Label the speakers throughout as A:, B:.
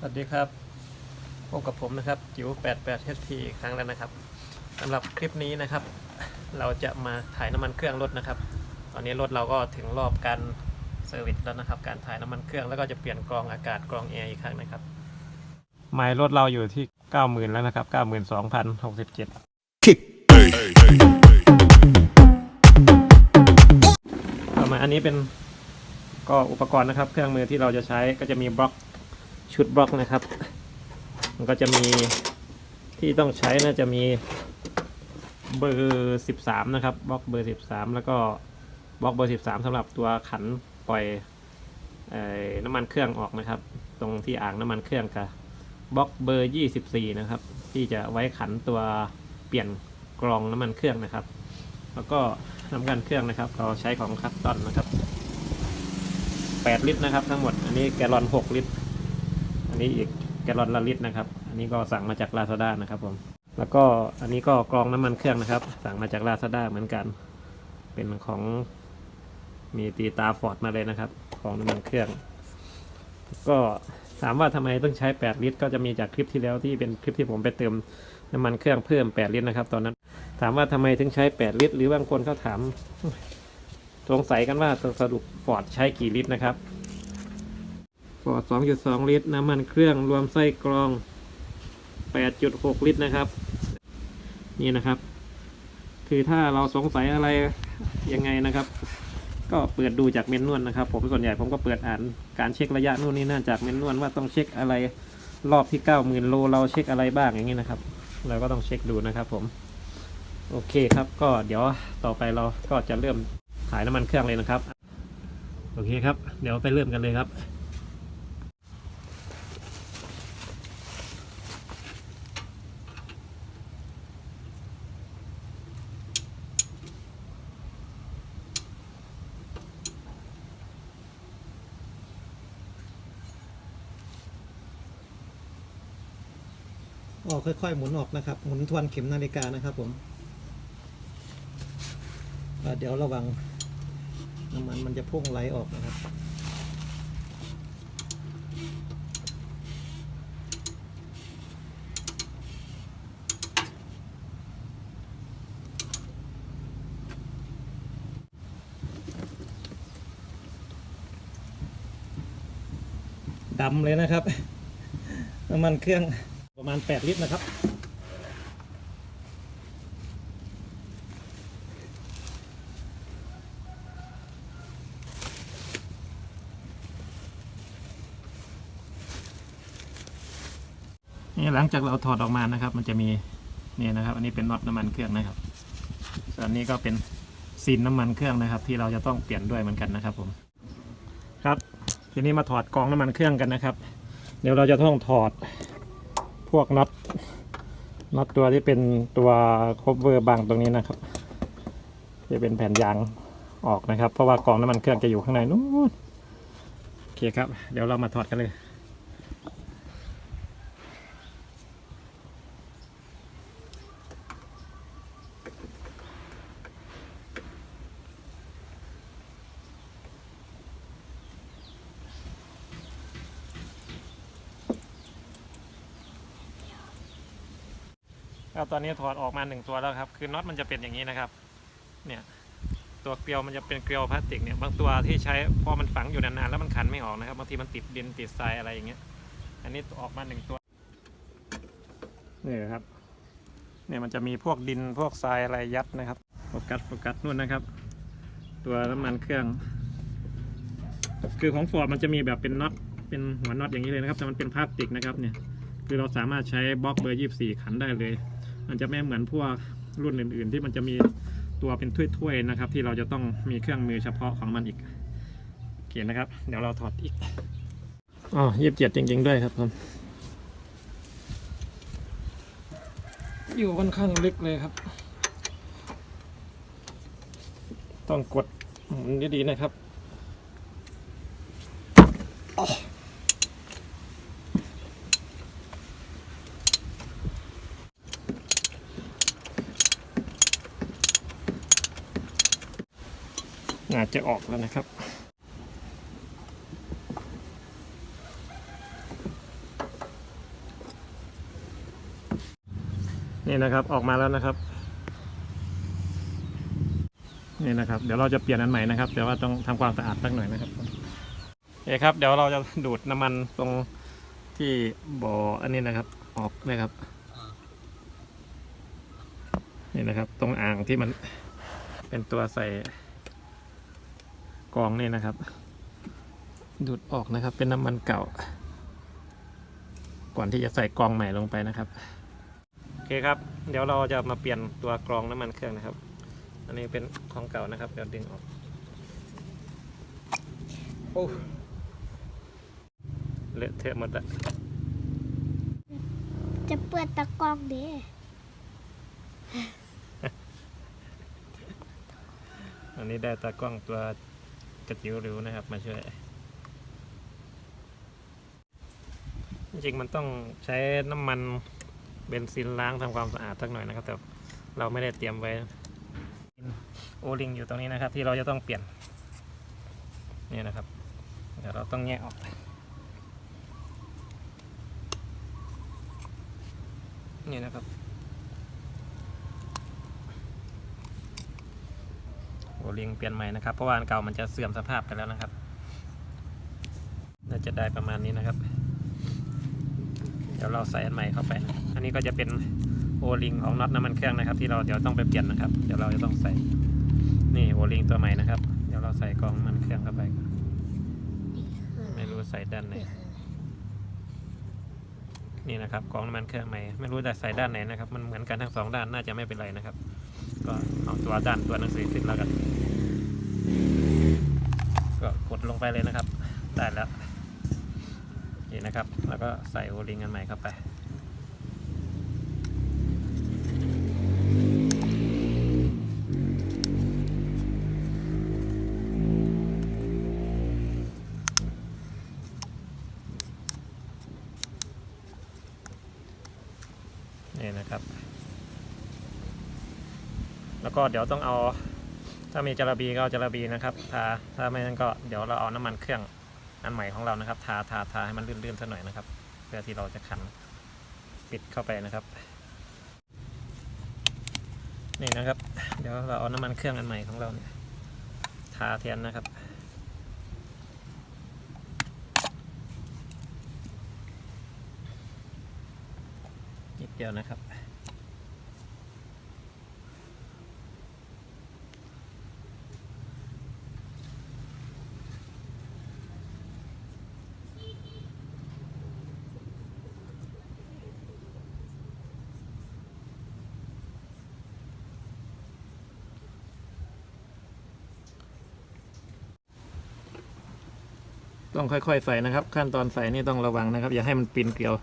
A: สวัสดีครับพบกับผมนะครับจิ๋ว88 HP อีกครั้งแล้วนะครับสำหรับคลิปนี้นะครับ เราจะมาถ่ายน้ำมันเครื่องรถนะครับ ตอนนี้รถเราก็ถึงรอบการเซอร์วิสแล้วนะครับ การถ่ายน้ำมันเครื่องแล้วก็จะเปลี่ยนกรองอากาศกรองแอร์อีกครั้งนะครับไมล์รถเราอยู่ที่ 90,000 แล้วนะครับ 92,067
B: kick.
A: ต่อมาอันนี้เป็นก็อุปกรณ์นะครับ เครื่องมือที่เราจะใช้ก็จะมีบล็อก ชุดบล็อกนะครับ มันก็จะมีที่ต้องใช้น่าจะมีเบอร์13นะครับบล็อกเบอร์13 แล้วก็บล็อกเบอร์13สำหรับตัวขันปล่อยอน้ำมันเครื่องออกนะครับ ตรงที่อ่างน้ำมันเครื่องกับบล็อกเบอร์ 24 นะครับ ที่จะไว้ขันตัวเปลี่ยนกรองน้ำมันเครื่องนะครับ แล้วก็น้ำกันเครื่องนะครับเราใช้ของคัสตอนนะครับ 8 ลิตรนะครับ ทั้งหมดอันนี้แกลลอน 6 ลิตร นี้อีกแกลลอนละลิตรนะครับ อันนี้ก็สั่งมาจากลาซาด้านะครับผมแล้วก็อันนี้ก็กรองน้ำมันเครื่องนะครับ สั่งมาจากลาซาด้าเหมือนกัน เป็นของมีตีตาฟอร์ดมาเลยนะครับของน้ำมันเครื่อง ก็ถามว่าทำไมต้องใช้ 8 ลิตร ก็จะมีจากคลิปที่แล้วที่เป็นคลิปที่ผมไปเติมน้ำมันเครื่องเพิ่ม 8 ลิตรนะครับ ตอนนั้น ถามว่าทำไมถึงใช้ 8 ลิตร หรือบางคนเขาถามสงสัยกันว่าสรุปฟอร์ดใช้กี่ลิตรนะครับ อร์ด2.2 ลิตร น้ำมันเครื่องรวมไส้กรอง 8.6 ลิตรนะครับ นี่นะครับ คือถ้าเราสงสัยอะไรยังไงนะครับ ก็เปิดดูจากเมนนวลนะครับ ผมส่วนใหญ่ผมก็เปิดอ่านการเช็คระยะนู่นนี่นั่นจากเมนนวลว่าต้องเช็คอะไรรอบที่ 90,000 โลเราเช็คอะไรบ้างอย่างนี้นะครับ เราก็ต้องเช็คดูนะครับผม โอเคครับ ก็เดี๋ยวต่อไปเราก็จะเริ่มถ่ายน้ำมันเครื่องเลยนะครับ โอเคครับ เดี๋ยวไปเริ่มกันเลยครับ
C: ออกค่อย ๆ หมุนออกนะครับ หมุนทวนเข็มนาฬิกานะครับผมเดี๋ยวระวังน้ำมันมันจะพุ่งไหลออกนะครับ ดำเลยนะครับ น้ำมันเครื่อง ประมาณ 8 ลิตรนะครับ
A: นี่หลังจากเราถอดออกมานะครับ มันจะมีนี่นะครับ อันนี้เป็นน็อตน้ำมันเครื่องนะครับ ส่วนนี้ก็เป็นซีนน้ำมันเครื่องนะครับ ที่เราจะต้องเปลี่ยนด้วยเหมือนกันนะครับผมครับทีนี้มาถอดกองน้ำมันเครื่องกันนะครับ เดี๋ยวเราจะต้องถอด พวกน็อตน็อตตัวที่เป็นตัวคบเวอร์บางตรงนี้นะครับ จะเป็นแผ่นยางออกนะครับ เพราะว่ากองน้ำมันเครื่องจะอยู่ข้างในนู้นโอเคครับ เดี๋ยวเรามาถอดกันเลย ครับตอนนี้ถอดออกมาหนึ่งตัวแล้วครับคือน็อตมันจะเป็นอย่างนี้นะครับเนี่ยตัวเกลียวมันจะเป็นเกลียวพลาสติกเนี่ยบางตัวที่ใช้พอมันฝังอยู่นานๆแล้วมันขันไม่ออกนะครับบางทีมันติดดินติดทรายอะไรอย่างเงี้ยอันนี้ออกมาหนึ่งตัวนี่ครับเนี่ยมันจะมีพวกดินพวกทรายอะไรยัดนะครับโฟกัสโฟกัสนู่นนะครับ ตัวน้ำมันเครื่อง คือของฟอร์ดมันจะมีแบบเป็นน็อตเป็นหัวน็อตอย่างนี้เลยนะครับ แต่มันเป็นพลาสติกนะครับเนี่ยคือเราสามารถใช้บล็อกเบอร์ 24 ขันได้เลย มันจะไม่เหมือนพวกรุ่นอื่น ๆ ที่มันจะมีตัวเป็นถ้วยๆนะครับ ที่เราจะต้องมีเครื่องมือเฉพาะของมันอีกโอเคนะครับ เดี๋ยวเราถอดอีกอ๋อยี่สิบเจ็ดจริง ๆ ด้วยครับผมอยู่ค่อนข้างลึกเลยครับ ต้องกดหมุนดีๆนะครับ จะออกแล้วนะครับ นี่นะครับออกมาแล้วนะครับ นี่นะครับ เดี๋ยวเราจะเปลี่ยนอันใหม่นะครับ แต่ว่าต้องทำความสะอาดสักหน่อยนะครับเอเคครับ เดี๋ยวเราจะดูดน้ำมันตรงที่บ่ออันนี้นะครับ ออกนะครับนี่นะครับ ตรงอ่างที่มันเป็นตัวใส่ กรองนี่นะครับ ดูดออกนะครับ เป็นน้ำมันเก่า ก่อนที่จะใส่กรองใหม่ลงไปนะครับโอเคครับ เดี๋ยวเราจะมาเปลี่ยนตัวกรองน้ำมันเครื่องนะครับ อันนี้เป็นของเก่านะครับเดี๋ยวดึงออกโอ้เลอะเทอะหมดละ
B: จะเปิดตะกร้องเด้
A: อันนี้ได้ตากล้องตัว กระจิ๋วริวนะครับ มาช่วย จริงมันต้องใช้น้ำมันเบนซินล้างทำความสะอาดสักหน่อยนะครับ แต่เราไม่ได้เตรียมไว้โอลิงอยู่ตรงนี้นะครับ ที่เราจะต้องเปลี่ยนนี่นะครับ เดี๋ยวเราต้องแยกออกนี่นะครับ โอลิงเปลี่ยนใหม่นะครับ เพราะว่าอันเก่ามันจะเสื่อมสภาพไปแล้วนะครับ น่าจะได้ประมาณนี้นะครับ เดี๋ยวเราใส่อันใหม่เข้าไปนะอันนี้ก็จะเป็นโอลิงของน็อตน้ำมันเครื่องนะครับ ที่เราเดี๋ยวต้องไปเปลี่ยนนะครับ เดี๋ยวเราจะต้องใส่ นี่โอลิงตัวใหม่นะครับ เดี๋ยวเราใส่กองน้ำมันเครื่องเข้าไป ไม่รู้ใส่ด้านไหน นี่นะครับกองน้ำมันเครื่องใหม่ ไม่รู้จะใส่ด้านไหนนะครับ มันเหมือนกันทั้งสองด้าน น่าจะไม่เป็นไรนะครับ ก็เอาตัวด้านตัวหนังสือขึ้นแล้วกัน ก็กดลงไปเลยนะครับ ได้แล้วนี่นะครับ แล้วก็ใส่โอลิงอันใหม่เข้าไปนี่นะครับ แล้วก็เดี๋ยวต้องเอา ถ้ามีจาระบีก็เอาจาระบีนะครับทาถ้าไม่นั้นก็เดี๋ยวเราเอาน้ำมันเครื่องอันใหม่ของเรานะครับทาทาทาให้มันลื่นๆสักหน่อยนะครับ เพื่อที่เราจะขันปิดเข้าไปนะครับ นี่นะครับ เดี๋ยวเราเอาน้ำมันเครื่องอันใหม่ของเราเนี่ยทาแทนนะครับนิดเดียวนะครับ ต้องค่อยๆใส่นะครับ ขั้นตอนใส่นี่ต้องระวังนะครับ อย่าให้มันปีนเกลียว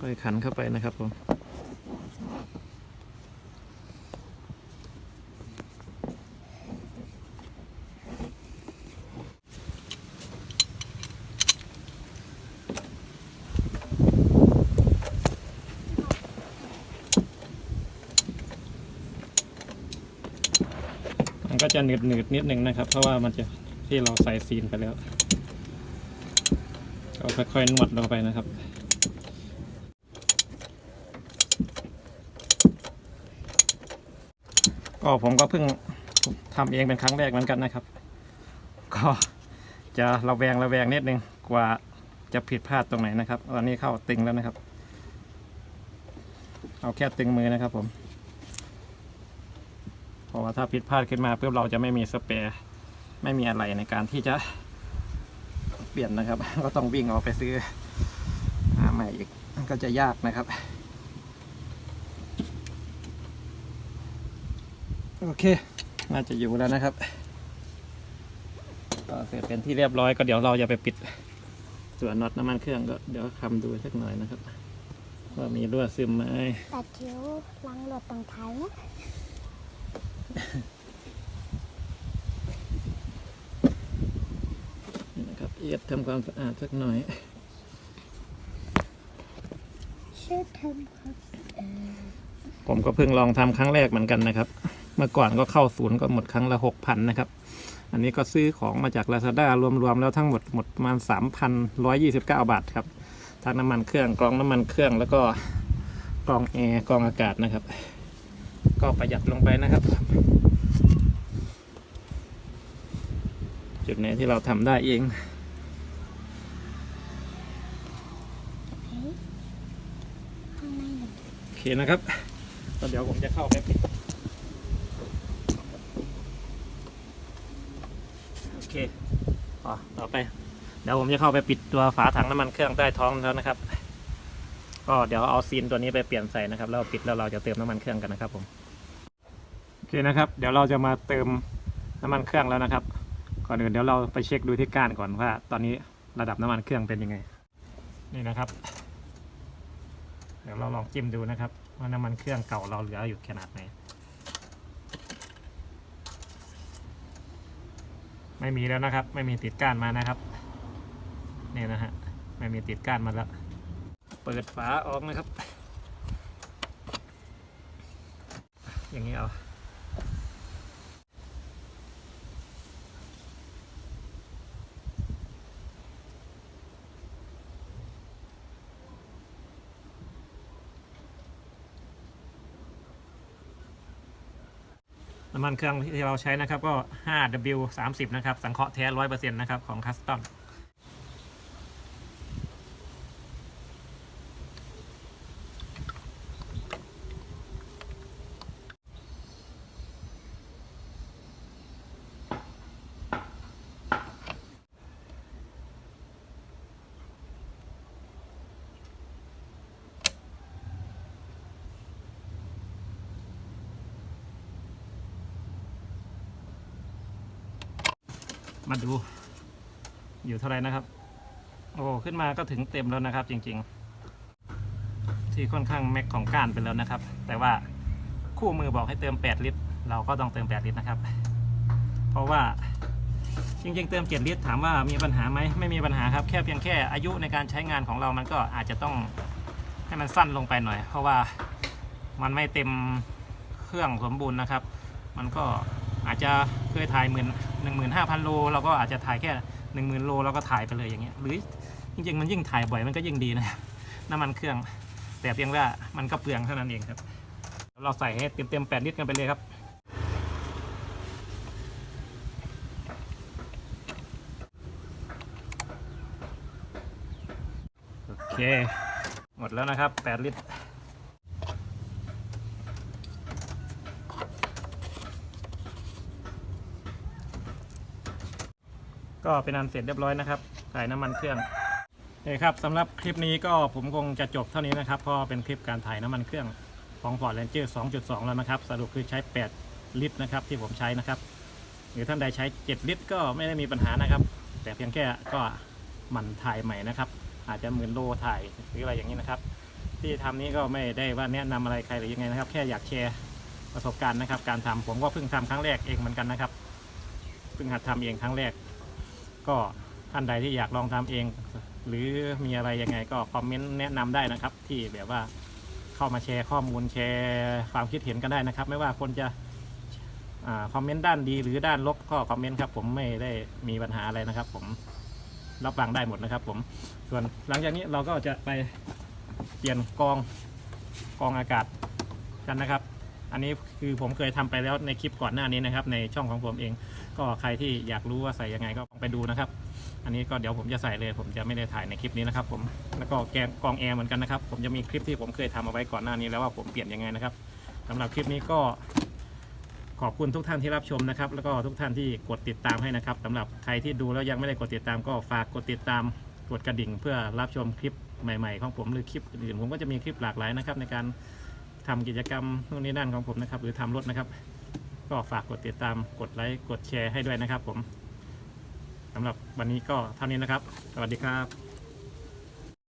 A: ค่อยขันเข้าไปนะครับผมมันก็จะหนืดหนืดๆนิดนึงนะครับ เพราะว่ามันจะ ที่เราใส่ซีนไปแล้วก็ค่อยๆนวดลงไปนะครับก็ผมก็เพิ่งทำเองเป็นครั้งแรกเหมือนกันนะครับ ก็จะระแวงระแวงนิดนึงกว่าจะผิดพลาดตรงไหนนะครับ ตอนนี้เข้าตึงแล้วนะครับ เอาแค่ตึงมือนะครับผม เพราะว่าถ้าผิดพลาดขึ้นมาเพื่อเราจะไม่มีสเปรย์ ไม่มีอะไรในการที่จะเปลี่ยนนะครับ ก็ต้องวิ่งออกไปซื้อหาใหม่อีกก็จะยากนะครับ โอเค น่าจะอยู่แล้วนะครับก็เสร็จเป็นที่เรียบร้อยก็เดี๋ยวเราจะไปปิดส่วนน็อตน้ำมันเครื่องก็เดี๋ยวคำดูสักหน่อยนะครับว่ามีรั่วซึมไหมแตา
B: เขียวล้างรถตรงท้ายนะ
A: นี่นะครับ เอียดทำความสะอาดสักหน่อย
B: ชื่อทำครับ
A: ผมก็เพิ่งลองทำครั้งแรกเหมือนกันนะครับ เมื่อก่อนก็เข้าศูนย์ก็หมดครั้งละหกพันนะครับ อันนี้ก็ซื้อของมาจาก Lazada รวมๆแล้วทั้งหมดหมดประมาณ3,129บาทครับทั้งน้ำมันเครื่องกรองน้ำมันเครื่องแล้วก็กรองแอร์กรองอากาศนะครับ ก็ประหยัดลงไปนะครับ จุดไหนที่เราทำได้เอง
B: เฮ้ยข้างในหนึ่ง
A: โอ เคนะครับก็เดี๋ยวผมจะเข้าไปปิดโอเคต่อต่อไป เดี๋ยวผมจะเข้าไปปิดตัวฝาถังน้ำมันเครื่องใต้ท้องแล้วนะครับ ก็เดี๋ยวเอาซีนตัวนี้ไปเปลี่ยนใส่นะครับ แล้วปิดแล้วเราจะเติมน้ำมันเครื่องกันนะครับผมโอเคนะครับ เดี๋ยวเราจะมาเติมน้ำมันเครื่องแล้วนะครับ ก่อนอื่นเดี๋ยวเราไปเช็คดูที่ก้านก่อนว่า ตอนนี้ระดับน้ำมันเครื่องเป็นยังไง นี่นะครับ ดี๋ยวเราลองจิ้มดูนะครับ ว่าน้ำมันเครื่องเก่าเราเหลืออยู่ขนาดไหน ไม่มีแล้วนะครับ ไม่มีติดก้านมานะครับนี่นะฮะไม่มีติดก้านมาแล้ว เปิดฝาออกนะครับ อย่างนี้เอา น้ำมันเครื่องที่เราใช้นะครับก็ 5W 30 นะครับ สังเคราะห์แท้ 100%นะครับ ของคัสตอม มาดู อยู่เท่าไรนะครับ โอ้ขึ้นมาก็ถึงเต็มแล้วนะครับ จริง ๆ ที่ค่อนข้างแม็กของก้านไปแล้วนะครับ แต่ว่าคู่มือบอกให้เติม 8 ลิตร เราก็ต้องเติม 8 ลิตรนะครับ เพราะว่าจริงๆ เติม 7 ลิตร ถามว่ามีปัญหาไหมไม่มีปัญหาครับ แค่เพียงแค่อายุในการใช้งานของเรามันก็อาจจะต้องให้มันสั้นลงไปหน่อย เพราะว่ามันไม่เต็มเครื่องสมบูรณ์นะครับ มันก็ อาจจะเคยถ่ายหมื่นหนึ่งหมื่นห้าพันโลเราก็อาจจะถ่ายแค่หนึ่งหมื่นโลเราก็ถ่ายไปเลยอย่างเงี้ยหรือจริงๆมันยิ่งถ่ายบ่อยมันก็ยิ่งดีนะครับน้ำมันเครื่อง แต่เพียงว่ามันก็เปลืองเท่านั้นเองครับ เราใส่ให้เต็มเต็มๆแปดลิตรกันไปเลยครับโอเคหมดแล้วนะครับแปดลิตร ก็เป็นอันเสร็จเรียบร้อยนะครับใส่น้ำมันเครื่องโอเคครับสำหรับคลิปนี้ก็ผมคงจะจบเท่านี้นะครับเพราะเป็นคลิปการถ่ายน้ำมันเครื่องของ Ford Ranger 2.2 แล้วนะครับ สรุปคือใช้ 8 ลิตรนะครับที่ผมใช้นะครับ หรือท่านใดใช้ 7 ลิตร ก็ไม่ได้มีปัญหานะครับ แต่เพียงแค่ก็หมั่นถ่ายใหม่นะครับ อาจจะหมื่นโลถ่ายหรืออะไรอย่างนี้นะครับ ที่ทำนี้ก็ไม่ได้ว่าแนะนำอะไรใครหรือยังไงนะครับ แค่อยากแชร์ประสบการณ์นะครับ การทำผมก็เพิ่งทำครั้งแรกเองเหมือนกันนะครับ เพิ่งหัดทำเองครั้งแรก ก็ท่านใดที่อยากลองทำเอง หรือมีอะไรยังไงก็คอมเมนต์แนะนำได้นะครับ ที่แบบว่าเข้ามาแชร์ข้อมูลแชร์ความคิดเห็นกันได้นะครับ ไม่ว่าคนจะอคอมเมนต์ด้านดีหรือด้านลบก็คอมเมนต์ครับผมไม่ได้มีปัญหาอะไรนะครับ ผมรับฟังได้หมดนะครับ ผมส่วนหลังจากนี้เราก็จะไปเปลี่ยนกองกองอากาศกันนะครับ อันนี้คือผมเคยทำไปแล้วในคลิปก่อนหน้านี้นะครับ ในช่องของผมเอง ก็ใครที่อยากรู้ว่าใส่ยังไงก็ลองไปดูนะครับ อันนี้ก็เดี๋ยวผมจะใส่เลย ผมจะไม่ได้ถ่ายในคลิปนี้นะครับ ผมแล้วก็แกงกองแอร์เหมือนกันนะครับ ผมจะมีคลิปที่ผมเคยทำเอาไว้ก่อนหน้านี้แล้วว่าผมเปลี่ยนยังไงนะครับสำหรับคลิปนี้ก็ขอบคุณทุกท่านที่รับชมนะครับ แล้วก็ทุกท่านที่กดติดตามให้นะครับสำหรับใครที่ดูแล้วยังไม่ได้กดติดตามก็ฝากกดติดตามกดกระดิ่งเพื่อรับชมคลิปใหม่ ๆ ของผมหรือคลิปอื่นผมก็จะมีคลิปหลากหลายนะครับในการ ทำกิจกรรมนู่นนี่นั่นของผมนะครับ หรือทำรถนะครับ ก็ฝากกดติดตามกดไลค์กดแชร์ให้ด้วยนะครับ ผมสำหรับวันนี้ก็เท่านี้นะครับ สวัสดีครับ